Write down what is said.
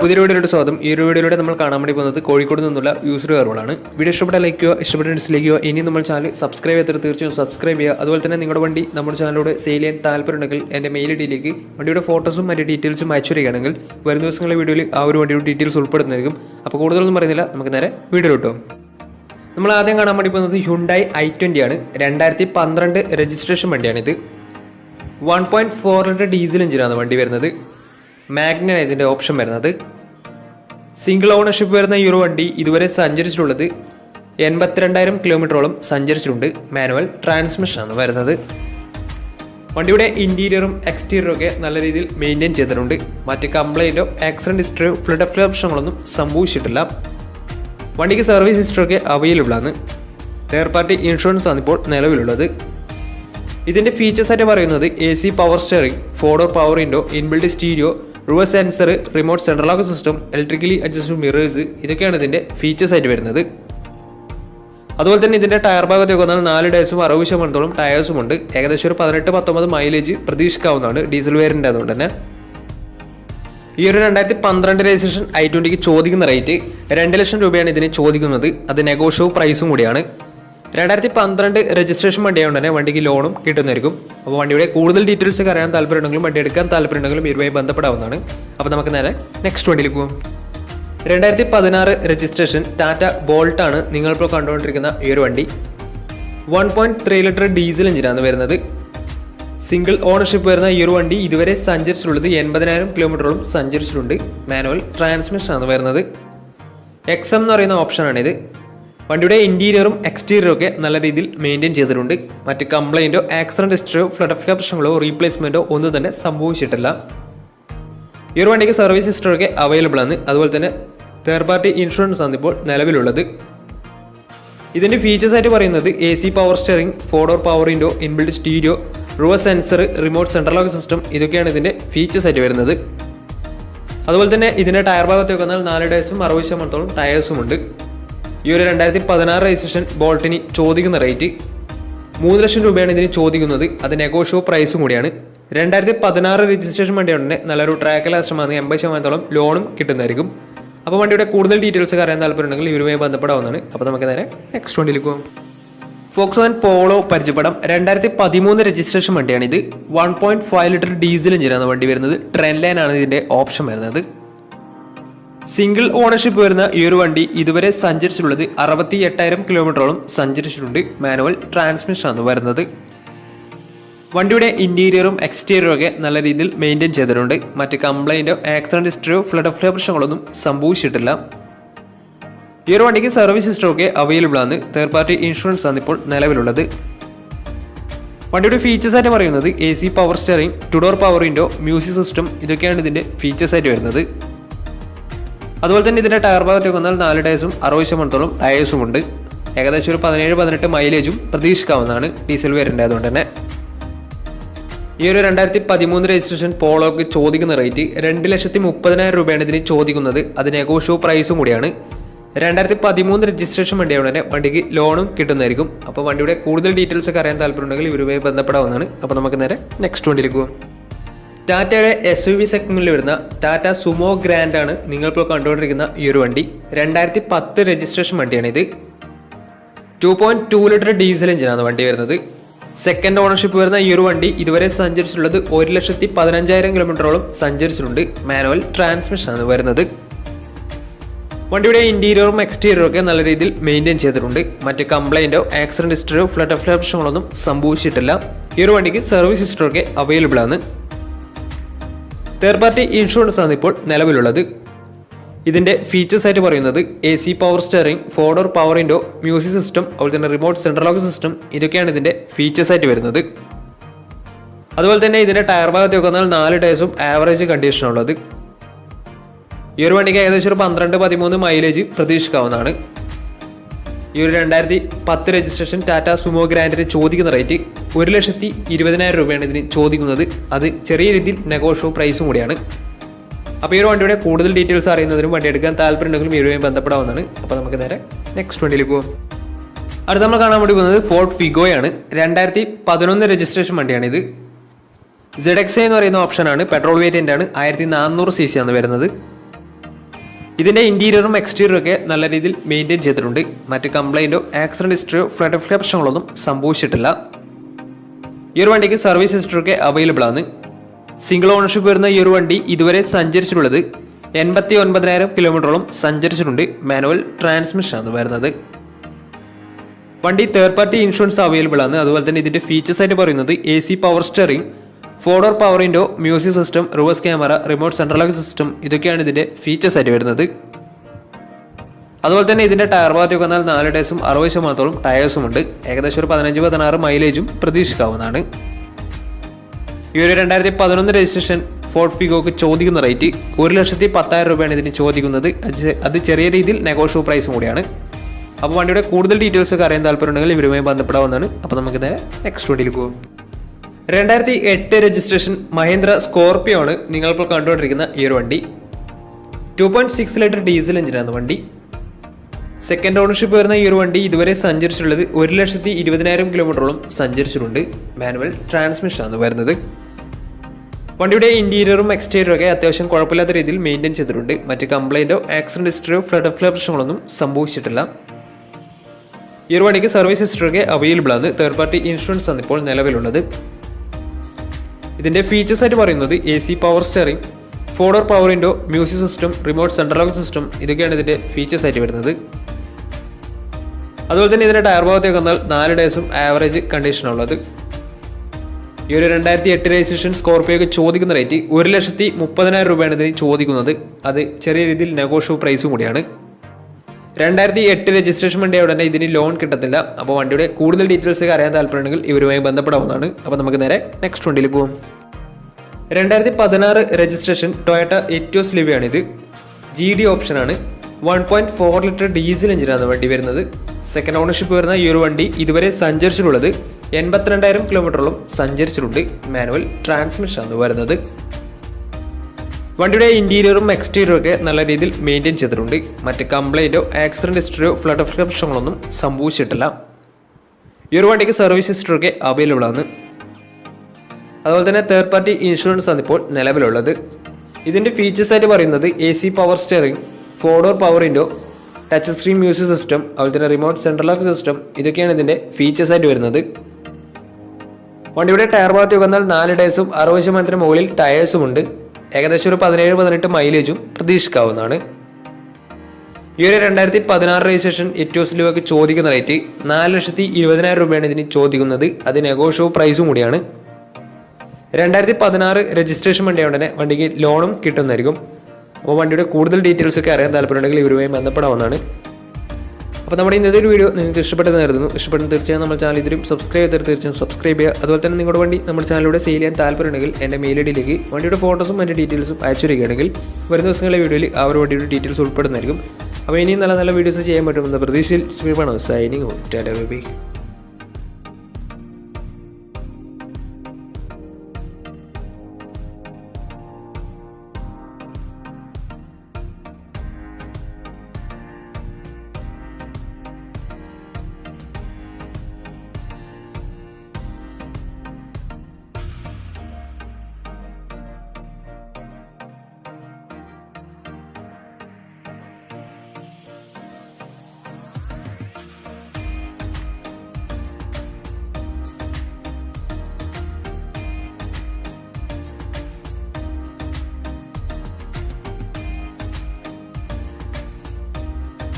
പുതിയ വീഡിയോയുടെ സ്വാഗതം. ഈ ഒരു വീഡിയോയിലൂടെ നമ്മൾ കാണാൻ വേണ്ടി പോകുന്നത് കോഴിക്കോട് നിന്നുള്ള യൂസർ കയറുകളാണ് വീഡിയോ ഇഷ്ടപ്പെട്ട ലൈക്ക് ഇഷ്ടപ്പെട്ട ഡിസ്ലൈക്ക് ഇനി നമ്മൾ ചാനൽ സബ്സ്ക്രൈബ് ചെയ്തിട്ട് തീർച്ചയായും സബ്സ്ക്രൈബ് ചെയ്യുക. അതുപോലെ തന്നെ നിങ്ങളുടെ വണ്ടി നമ്മുടെ ചാനലോട് സെയിൽ ചെയ്യാൻ താല്പര്യമുണ്ടെങ്കിൽ എന്റെ മെയിൽ ഐ ഡിയിലേക്ക് വണ്ടിയുടെ ഫോട്ടോസും മറ്റ് ഡീറ്റെയിൽസും അയച്ചു വരികയാണെങ്കിൽ വരും ദിവസങ്ങളിലെ വീഡിയോയിൽ ആ ഒരു വണ്ടിയുടെ ഡീറ്റെയിൽസ് ഉൾപ്പെടുന്നതായിരിക്കും. അപ്പോൾ കൂടുതലൊന്നും പറയുന്നില്ല. നമുക്ക് നേരെ വീഡിയോ കിട്ടും നമ്മൾ ആദ്യം കാണാൻ വേണ്ടി പോകുന്നത് ഹ്യുണ്ടായി ഐ ട്വന്റി ആണ്. രണ്ടായിരത്തി പന്ത്രണ്ട് registration വണ്ടിയാണിത്. One point four litre diesel എഞ്ചിനാണ് വണ്ടി വരുന്നത്. മാഗ്നയാണ് ഇതിന്റെ ഓപ്ഷൻ വരുന്നത്. സിംഗിൾ ഓണർഷിപ്പ് വരുന്ന ഈ ഒരു വണ്ടി ഇതുവരെ സഞ്ചരിച്ചിട്ടുള്ളത് എൺപത്തിരണ്ടായിരം കിലോമീറ്ററോളം സഞ്ചരിച്ചിട്ടുണ്ട്. മാനുവൽ ട്രാൻസ്മിഷനാണ് വരുന്നത്. വണ്ടിയുടെ ഇന്റീരിയറും എക്സ്റ്റീരിയറും ഒക്കെ നല്ല രീതിയിൽ മെയിന്റെയിൻ ചെയ്തിട്ടുണ്ട്. മറ്റ് കംപ്ലൈന്റോ ആക്സിഡന്റ് ഹിസ്റ്ററിയോ ഫ്ലഡ് അപ്പ് ഓപ്ഷനുകളൊന്നും സംഭവിച്ചിട്ടില്ല. വണ്ടിക്ക് സർവീസ് ഹിസ്റ്ററൊക്കെ അവൈലബിൾ ആണ് തേർഡ് പാർട്ടി ഇൻഷുറൻസ് ആണ് ഇപ്പോൾ നിലവിലുള്ളത്. ഇതിന്റെ ഫീച്ചേഴ്സ് ആയിട്ട് പറയുന്നത് A C power steering four door power window inbuilt stereo reverse sensor remote central lock system electrically adjustable mirrors ഇതൊക്കെയാണ് ഇതിന്റെ ഫീച്ചേഴ്സ് ആയിട്ട് വരുന്നത്. അതുപോലെ തന്നെ ഇതിന്റെ ടയർ ഭാഗത്തേക്ക് വന്നാൽ നാല് ഡേയ്സും അറുപത് ശതമാനത്തോളം ടയേഴ്സും ഉണ്ട്. ഏകദേശം ഒരു പതിനെട്ട് പത്തൊമ്പത് മൈലേജ് പ്രതീക്ഷിക്കാവുന്നതാണ്. ഡീസൽ വേരിന്റെ അതുകൊണ്ട് തന്നെ. ഈ ഒരു രണ്ടായിരത്തി പന്ത്രണ്ട് രജിസ്ട്രേഷൻ ഐ ട്വന്റിക്ക് ചോദിക്കുന്ന റേറ്റ് രണ്ട് ലക്ഷം രൂപയാണ് ഇതിന് ചോദിക്കുന്നത്. അത് നെഗോഷ്യവും പ്രൈസും കൂടിയാണ്. രണ്ടായിരത്തി പന്ത്രണ്ട് രജിസ്ട്രേഷൻ വണ്ടിയായതുകൊണ്ട് തന്നെ വണ്ടിക്ക് ലോണും കിട്ടുന്നതായിരിക്കും. അപ്പോൾ വണ്ടിയുടെ കൂടുതൽ ഡീറ്റെയിൽസ് അറിയാൻ താല്പര്യമുണ്ടെങ്കിലും വണ്ടി എടുക്കാൻ താല്പര്യമുണ്ടെങ്കിലും ഇതുമായി ബന്ധപ്പെടാവുന്നതാണ്. അപ്പോൾ നമുക്ക് നേരെ നെക്സ്റ്റ് വണ്ടിയിലേക്ക് പോകും രണ്ടായിരത്തി പതിനാറ് രജിസ്ട്രേഷൻ ടാറ്റ ബോൾട്ടാണ് നിങ്ങളിപ്പോൾ കണ്ടുകൊണ്ടിരിക്കുന്ന ഈ ഒരു വണ്ടി. One point three litre diesel എഞ്ചിനാണ് വരുന്നത്. സിംഗിൾ ഓണർഷിപ്പ് വരുന്ന ഈ ഒരു വണ്ടി ഇതുവരെ സഞ്ചരിച്ചിട്ടുള്ളത് എൺപതിനായിരം കിലോമീറ്ററോളം സഞ്ചരിച്ചിട്ടുണ്ട്. മാനുവൽ ട്രാൻസ്മിഷൻ ആണ് വരുന്നത്. എക്സ് എന്ന് പറയുന്ന ഓപ്ഷനാണിത് വണ്ടിയുടെ ഇന്റീരിയറും എക്സ്റ്റീരിയറും ഒക്കെ നല്ല രീതിയിൽ മെയിന്റെയിൻ ചെയ്തിട്ടുണ്ട്. മറ്റ് കംപ്ലൈന്റോ ആക്സിഡന്റ് ഹിസ്റ്ററിയോ ഫ്ലഡ് ഓഫ് പ്രശ്നങ്ങളോ റീപ്ലേസ്മെന്റോ ഒന്നും തന്നെ സംഭവിച്ചിട്ടില്ല. ഈ ഒരു വണ്ടിക്ക് സർവീസ് ഹിസ്റ്ററൊക്കെ അവൈലബിൾ ആണ്. അതുപോലെ തന്നെ തേർഡ് പാർട്ടി ഇൻഷുറൻസ് ആണ് ഇപ്പോൾ നിലവിലുള്ളത്. ഇതിന്റെ ഫീച്ചേഴ്സ് ആയിട്ട് പറയുന്നത് A C power steering four door power window inbuilt stereo reverse sensor remote central lock system ഇതൊക്കെയാണ് ഇതിന്റെ ഫീച്ചേഴ്സ് ആയിട്ട് വരുന്നത്. അതുപോലെ തന്നെ ഇതിന്റെ ടയർ ഭാഗത്തേക്ക് വന്നാൽ നാല് ടയേഴ്സും അറുപത് ശതമാനത്തോളം ടയേഴ്സും ഉണ്ട്. ഈ ഒരു രണ്ടായിരത്തി പതിനാറ് രജിസ്ട്രേഷൻ ബോൾട്ടിന് ചോദിക്കുന്ന റേറ്റ് മൂന്ന് ലക്ഷം രൂപയാണ് ഇതിന് ചോദിക്കുന്നത്. അത് നെഗോഷ്യോ പ്രൈസും കൂടിയാണ്. രണ്ടായിരത്തി പതിനാറ് രജിസ്ട്രേഷൻ വണ്ടിയുണ്ട് നല്ലൊരു ട്രാക്ക് ലാസ്റ്റമാണ് എൺപത് ശതമാനത്തോളം ലോണും കിട്ടുന്നതായിരിക്കും. അപ്പോൾ വണ്ടിയുടെ കൂടുതൽ ഡീറ്റെയിൽസ് അറിയാൻ താല്പര്യമുണ്ടെങ്കിൽ ഇവരുമായി ബന്ധപ്പെടാവുന്നതാണ്. അപ്പോൾ നമുക്ക് നേരെ നെക്സ്റ്റ് വണ്ടിയിലേക്ക് പോകാം ഫോക്സ് വാൻ പോളോ പരിചയപ്പെടാം. രണ്ടായിരത്തി പതിമൂന്ന് രജിസ്ട്രേഷൻ വണ്ടിയാണ് ഇത് one point five litre diesel എഞ്ചിനാണ് വണ്ടി വരുന്നത്. ട്രെൻ ലൈൻ ആണ് ഇതിന്റെ ഓപ്ഷൻ വരുന്നത്. സിംഗിൾ ഓണർഷിപ്പ് വരുന്ന ഈ ഒരു വണ്ടി ഇതുവരെ സഞ്ചരിച്ചിട്ടുള്ളത് അറുപത്തി എട്ടായിരം കിലോമീറ്ററോളം സഞ്ചരിച്ചിട്ടുണ്ട്. മാനുവൽ ട്രാൻസ്മിഷൻ ആണ് വരുന്നത്. വണ്ടിയുടെ ഇന്റീരിയറും എക്സ്റ്റീരിയറും ഒക്കെ നല്ല രീതിയിൽ മെയിന്റെയിൻ ചെയ്തിട്ടുണ്ട്. മറ്റ് കംപ്ലൈന്റോ ആക്സിഡന്റ് ഹിസ്റ്ററിയോ ഫ്ലഡ് ഓഫ് പ്രശ്നങ്ങളൊന്നും സംഭവിച്ചിട്ടില്ല. ഈ ഒരു വണ്ടിക്ക് സർവീസ് ഹിസ്റ്ററൊക്കെ അവൈലബിൾ ആണ്. തേർഡ് പാർട്ടി ഇൻഷുറൻസ് ആണ് ഇപ്പോൾ നിലവിലുള്ളത്. വണ്ടിയുടെ ഫീച്ചേഴ്സ് ആയിട്ട് പറയുന്നത് A C power steering two door power window music system ഇതൊക്കെയാണ് ഇതിന്റെ ഫീച്ചേഴ്സ് ആയിട്ട് വരുന്നത്. അതുപോലെ തന്നെ ഇതിന്റെ ടയർ ഭാഗത്തേക്ക് വന്നാൽ നാല് ടയേഴ്സും അറുപത് ശതമാനത്തോളം ടയേഴ്സും ഉണ്ട്. ഏകദേശം ഒരു പതിനേഴ് പതിനെട്ട് മൈലേജും പ്രതീക്ഷിക്കാവുന്നതാണ്. ഡീസൽ വേരിയന്റ് അതുകൊണ്ട് തന്നെ. ഈ ഒരു രണ്ടായിരത്തി പതിമൂന്ന് രജിസ്ട്രേഷൻ പോളോക്ക് ചോദിക്കുന്ന റേറ്റ് രണ്ട് ലക്ഷത്തി മുപ്പതിനായിരം രൂപയാണ് ഇതിന് ചോദിക്കുന്നത്. അത് നെഗോഷ്യോ പ്രൈസും കൂടിയാണ്. രണ്ടായിരത്തി പതിമൂന്ന് രജിസ്ട്രേഷൻ വണ്ടിയാണ് തന്നെ വണ്ടിക്ക് ലോണും കിട്ടുന്നതായിരിക്കും. അപ്പോൾ വണ്ടിയുടെ കൂടുതൽ ഡീറ്റെയിൽസ് ഒക്കെ അറിയാൻ താല്പര്യമുണ്ടെങ്കിൽ ഇവരുമായി ബന്ധപ്പെടാവുന്നതാണ്. അപ്പോൾ നമുക്ക് നേരെ നെക്സ്റ്റ് വണ്ടിയിലേക്ക് പോകാം ടാറ്റയുടെ എസ് യു വി സെഗ്മെന്റിൽ വരുന്ന ടാറ്റ സുമോ ഗ്രാൻഡ് ആണ് നിങ്ങളിപ്പോൾ കണ്ടുകൊണ്ടിരിക്കുന്ന ഈ ഒരു വണ്ടി. രണ്ടായിരത്തി പത്ത് രജിസ്ട്രേഷൻ വണ്ടിയാണ് ഇത് two point two litre diesel എഞ്ചിനാണ് വണ്ടി വരുന്നത്. സെക്കൻഡ് ഓണർഷിപ്പ് വരുന്ന ഈ ഒരു വണ്ടി ഇതുവരെ സഞ്ചരിച്ചിട്ടുള്ളത് ഒരു ലക്ഷത്തി പതിനഞ്ചായിരം കിലോമീറ്ററോളം സഞ്ചരിച്ചിട്ടുണ്ട്. മാനുവൽ ട്രാൻസ്മിഷൻ ആണ് വരുന്നത്. വണ്ടിയുടെ ഇന്റീരിയറും എക്സ്റ്റീരിയറും ഒക്കെ നല്ല രീതിയിൽ മെയിന്റെയിൻ ചെയ്തിട്ടുണ്ട്. മറ്റ് കംപ്ലൈന്റോ ആക്സിഡന്റ് ഹിസ്റ്ററിയോ ഫ്ലഡ് ഓഫ് പ്രശ്നങ്ങളൊന്നും സംഭവിച്ചിട്ടില്ല. ഈ ഒരു വണ്ടിക്ക് സർവീസ് ഹിസ്റ്ററൊക്കെ അവൈലബിൾ ആണ്. തേർഡ് പാർട്ടി ഇൻഷുറൻസ് ആണ് ഇപ്പോൾ നിലവിലുള്ളത്. ഇതിന്റെ ഫീച്ചേഴ്സ് ആയിട്ട് പറയുന്നത് A C power steering four door power window music system അതുപോലെ തന്നെ റിമോട്ട് സെൻട്രൽ ലോക്ക് സിസ്റ്റം ഇതൊക്കെയാണ് ഇതിന്റെ ഫീച്ചേഴ്സ് ആയിട്ട് വരുന്നത്. അതുപോലെ തന്നെ ഇതിന്റെ ടയർ ഭാഗത്ത് നോക്കുന്നാൽ നാല് ടയേഴ്സും ആവറേജ് കണ്ടീഷനുള്ളത് ഈ ഒരു വണ്ടിക്ക് ഏകദേശം ഒരു പന്ത്രണ്ട് പതിമൂന്ന് മൈലേജ് പ്രതീക്ഷിക്കാവുന്നതാണ്. ഈ ഒരു രണ്ടായിരത്തി പത്ത് രജിസ്ട്രേഷൻ ടാറ്റ സുമോ ഗ്രാൻഡിന് ചോദിക്കുന്ന റേറ്റ് ഒരു ലക്ഷത്തി ഇരുപതിനായിരം രൂപയാണ് ഇതിന് ചോദിക്കുന്നത്. അത് ചെറിയ രീതിയിൽ നെഗോഷ്യോ പ്രൈസും കൂടിയാണ്. അപ്പോൾ ഈ ഒരു വണ്ടിയുടെ കൂടുതൽ ഡീറ്റെയിൽസ് അറിയുന്നതിനും വണ്ടി എടുക്കാൻ താല്പര്യമുണ്ടെങ്കിലും ഇവരുമായി ബന്ധപ്പെടാവുന്നതാണ്. അപ്പോൾ നമുക്ക് നേരെ നെക്സ്റ്റ് വണ്ടിയിൽ പോകാം അടുത്ത നമ്മൾ കാണാൻ വേണ്ടി പോകുന്നത് ഫോർട്ട് ഫിഗോയാണ് രണ്ടായിരത്തി പതിനൊന്ന് രജിസ്ട്രേഷൻ വണ്ടിയാണ് ഇത്. ജെഡെക്സ എന്ന് പറയുന്ന ഓപ്ഷനാണ് പെട്രോൾ വേരിയന്റ് ആണ്. ആയിരത്തി നാനൂറ് സി സി ആണ് വരുന്നത് ഇതിന്റെ ഇന്റീരിയറും എക്സ്റ്റീരിയറും ഒക്കെ നല്ല രീതിയിൽ മെയിന്റെയിൻ ചെയ്തിട്ടുണ്ട്. മറ്റ് കംപ്ലൈന്റോ ആക്സിഡന്റ് ഹിസ്റ്ററിയോ ഫ്ലഡ് പ്രശ്നങ്ങളൊന്നും സംഭവിച്ചിട്ടില്ല. ഈ ഒരു വണ്ടിക്ക് സർവീസ് ഹിസ്റ്ററി ഒക്കെ അവൈലബിൾ ആണ്. സിംഗിൾ ഓണർഷിപ്പ് വരുന്ന ഈ ഒരു വണ്ടി ഇതുവരെ സഞ്ചരിച്ചിട്ടുള്ളത് എൺപത്തി ഒൻപതിനായിരം കിലോമീറ്ററോളം സഞ്ചരിച്ചിട്ടുണ്ട്. മാനുവൽ ട്രാൻസ്മിഷൻ ആണ് വരുന്നത്. വണ്ടി തേർഡ് പാർട്ടി ഇൻഷുറൻസ് അവൈലബിൾ ആണ്. അതുപോലെ തന്നെ ഇതിന്റെ ഫീച്ചേഴ്സ് ആയിട്ട് പറയുന്നത് A C power steering four door power window music system reverse camera remote central lock system ഇതൊക്കെയാണ് ഇതിന്റെ ഫീച്ചേഴ്സ് ആയിട്ട് വരുന്നത്. അതുപോലെ തന്നെ ഇതിന്റെ ടയർ ഭാഗത്ത് വന്നാൽ നാല് ഡേയ്സും അറുപത് ശതമാനത്തോളം ടയേഴ്സും ഉണ്ട്. ഏകദേശം ഒരു പതിനഞ്ച് പതിനാറ് മൈലേജും പ്രതീക്ഷിക്കാവുന്നതാണ്. ഈ ഒരു രണ്ടായിരത്തി പതിനൊന്ന് രജിസ്ട്രേഷൻ ഫോർട്ട് ഫിഗോക്ക് ചോദിക്കുന്ന റേറ്റ് ഒരു ലക്ഷത്തി പത്തായിരം രൂപയാണ് ഇതിന് ചോദിക്കുന്നത്. അത് ചെറിയ രീതിയിൽ നെഗോഷ്യബിൾ പ്രൈസും കൂടിയാണ്. അപ്പോൾ വണ്ടിയുടെ കൂടുതൽ ഡീറ്റെയിൽസ് ഒക്കെ അറിയാൻ താല്പര്യമുണ്ടെങ്കിൽ ഇവരുമായി ബന്ധപ്പെടാവുന്നതാണ്. അപ്പോൾ നമുക്ക് നേരെ നെക്സ്റ്റ് വണ്ടിയിൽ പോകും രണ്ടായിരത്തി എട്ട് രജിസ്ട്രേഷൻ മഹേന്ദ്ര സ്കോർപിയോ ആണ് നിങ്ങളിപ്പോൾ കണ്ടുകൊണ്ടിരിക്കുന്ന ഈ ഒരു വണ്ടി. Two point six litre diesel എഞ്ചിനാണ് വണ്ടി. സെക്കൻഡ് ഓണർഷിപ്പ് വരുന്ന ഈ ഒരു വണ്ടി ഇതുവരെ സഞ്ചരിച്ചിട്ടുള്ളത് ഒരു ലക്ഷത്തി ഇരുപതിനായിരം കിലോമീറ്ററോളം സഞ്ചരിച്ചിട്ടുണ്ട്. മാനുവൽ ട്രാൻസ്മിഷനാണ് വരുന്നത്. വണ്ടിയുടെ ഇന്റീരിയറും എക്സ്റ്റീരിയറും ഒക്കെ അത്യാവശ്യം കുഴപ്പമില്ലാത്ത രീതിയിൽ മെയിന്റെയിൻ ചെയ്തിട്ടുണ്ട്. മറ്റ് കംപ്ലൈന്റോ ആക്സിഡന്റ് ഹിസ്റ്ററിയോ ഫ്ലഡ് ഓഫ് പ്രശ്നങ്ങളൊന്നും സംഭവിച്ചിട്ടില്ല. ഈ ഒരു വണ്ടിക്ക് സർവീസ് ഹിസ്റ്ററി ഒക്കെ അവൈലബിൾ ആണ്. തേർഡ് പാർട്ടി ഇൻഷുറൻസ് ആണ് ഇപ്പോൾ നിലവിലുള്ളത്. ഇതിന്റെ ഫീച്ചേഴ്സ് ആയിട്ട് പറയുന്നത് A C power steering four door power window music system remote central lock system ഇതൊക്കെയാണ് ഇതിന്റെ ഫീച്ചേഴ്സ് ആയിട്ട് വരുന്നത്. അതുപോലെ തന്നെ ഇതിന്റെ ടയർ ഭാഗത്തേക്ക് വന്നാൽ നാല് ഡേയ്സും ആവറേജ് കണ്ടീഷനുള്ളത് ഈ ഒരു രണ്ടായിരത്തി എട്ട് രജിസ്ട്രേഷൻ സ്കോർപ്പിയോക്ക് ചോദിക്കുന്ന റേറ്റ് ഒരു ലക്ഷത്തി മുപ്പതിനായിരം രൂപയാണ് ഇതിന് ചോദിക്കുന്നത്. അത് ചെറിയ രീതിയിൽ നെഗോഷ്യബിൾ പ്രൈസും കൂടിയാണ്. രണ്ടായിരത്തി എട്ട് രജിസ്ട്രേഷൻ വണ്ടി ഉടനെ ഇതിന് ലോൺ കിട്ടത്തില്ല. അപ്പോൾ വണ്ടിയുടെ കൂടുതൽ ഡീറ്റെയിൽസ് അറിയാൻ താല്പര്യമുണ്ടെങ്കിൽ ഇവരുമായി ബന്ധപ്പെടാവുന്നതാണ്. അപ്പോൾ നമുക്ക് നേരെ നെക്സ്റ്റ് വണ്ടിയിൽ പോകും രണ്ടായിരത്തി പതിനാറ് രജിസ്ട്രേഷൻ ടൊയറ്റ എറ്റോസ് ലിവിയാണിത് ജി ഡി ഓപ്ഷനാണ് one point four litre diesel എഞ്ചിനാണ് വണ്ടി വരുന്നത്. സെക്കൻഡ് ഓണർഷിപ്പ് വരുന്ന ഈ ഒരു വണ്ടി ഇതുവരെ സഞ്ചരിച്ചിട്ടുള്ളത്. എൺപത്തിരണ്ടായിരം കിലോമീറ്ററോളം സഞ്ചരിച്ചിട്ടുണ്ട് മാനുവൽ ട്രാൻസ്മിഷൻ ആണ് വരുന്നത്. വണ്ടിയുടെ ഇന്റീരിയറും എക്സ്റ്റീരിയറും ഒക്കെ നല്ല രീതിയിൽ മെയിന്റെയിൻ ചെയ്തിട്ടുണ്ട്. മറ്റ് കംപ്ലൈന്റോ ആക്സിഡന്റ് ഹിസ്റ്ററിയോ ഫ്ലഡ് ഓഫ് പ്രശ്നങ്ങളൊന്നും സംഭവിച്ചിട്ടില്ല. ഈ ഒരു വണ്ടിക്ക് സർവീസ് ഹിസ്റ്ററി ഒക്കെ അവൈലബിൾ ആണ്. അതുപോലെ തന്നെ തേർഡ് പാർട്ടി ഇൻഷുറൻസ് ആണ് ഇപ്പോൾ നിലവിലുള്ളത്. ഇതിന്റെ ഫീച്ചേഴ്സ് ആയിട്ട് പറയുന്നത് A C power steering four door power window touch screen music system അതുപോലെ തന്നെ റിമോട്ട് സെൻട്രൽ ലോക്ക് സിസ്റ്റം ഇതൊക്കെയാണ് ഇതിന്റെ ഫീച്ചേഴ്സ് ആയിട്ട് വരുന്നത്. വണ്ടിയുടെ ടയർ ഭാഗത്ത് വന്നാൽ നാല് ഡേയ്സും അറുപത് ശതമാനത്തിന് മുകളിൽ ടയേഴ്സും ഉണ്ട്. ഏകദേശം ഒരു പതിനേഴ് പതിനെട്ട് മൈലേജും പ്രതീക്ഷിക്കാവുന്നതാണ്. ഈ ഒരു രണ്ടായിരത്തി പതിനാറ് രജിസ്ട്രേഷൻ എറ്റോസ് ലുവക്ക് ചോദിക്കുന്ന റേറ്റ് നാല് ലക്ഷത്തി ഇരുപതിനായിരം രൂപയാണ് ഇതിന് ചോദിക്കുന്നത്. അത് നെഗോഷ്യബിൾ പ്രൈസും കൂടിയാണ്. രണ്ടായിരത്തി പതിനാറ് രജിസ്ട്രേഷൻ വണ്ടി ഉടനെ വണ്ടിക്ക് ലോണും കിട്ടുന്നതായിരിക്കും. അപ്പോൾ വണ്ടിയുടെ കൂടുതൽ ഡീറ്റെയിൽസ് ഒക്കെ അറിയാൻ താല്പര്യമുണ്ടെങ്കിൽ ഇവരുമായി ബന്ധപ്പെടാവുന്നതാണ്. അപ്പോൾ നമ്മുടെ ഇന്നത്തെ ഒരു വീഡിയോ നിങ്ങൾക്ക് ഇഷ്ടപ്പെട്ടത് കരുതുന്നു. ഇഷ്ടപ്പെടുന്ന തീർച്ചയായും നമ്മുടെ ചാനൽ ഇതിലും സബ്സ്ക്രൈബ് ചെയ്തിട്ട് തീർച്ചയായും സബ്സ്ക്രൈബ് ചെയ്യുക. അതുപോലെ തന്നെ നിങ്ങളുടെ വണ്ടി നമ്മുടെ ചാനലിലൂടെ സെയിൽ ചെയ്യാൻ താല്പര്യമുണ്ടെങ്കിൽ എന്റെ മെയിൽ ഐഡിയിലേക്ക് ഡിയിലേക്ക് വണ്ടിയുടെ ഫോട്ടോസും അതിന്റെ ഡീറ്റെയിൽസും അയച്ചു തരികയാണെങ്കിൽ വരും ദിവസങ്ങളിലെ വീഡിയോയിൽ ആ ഒരു വണ്ടിയുടെ ഡീറ്റെയിൽസ് ഉൾപ്പെടുന്നതായിരിക്കും. അപ്പോൾ ഇനിയും നല്ല നല്ല വീഡിയോസ് ചെയ്യാൻ പറ്റുമെന്ന പ്രതീക്ഷയിൽ സ്പീഡ് സൈനിങ് ടാറ്റ ബൈ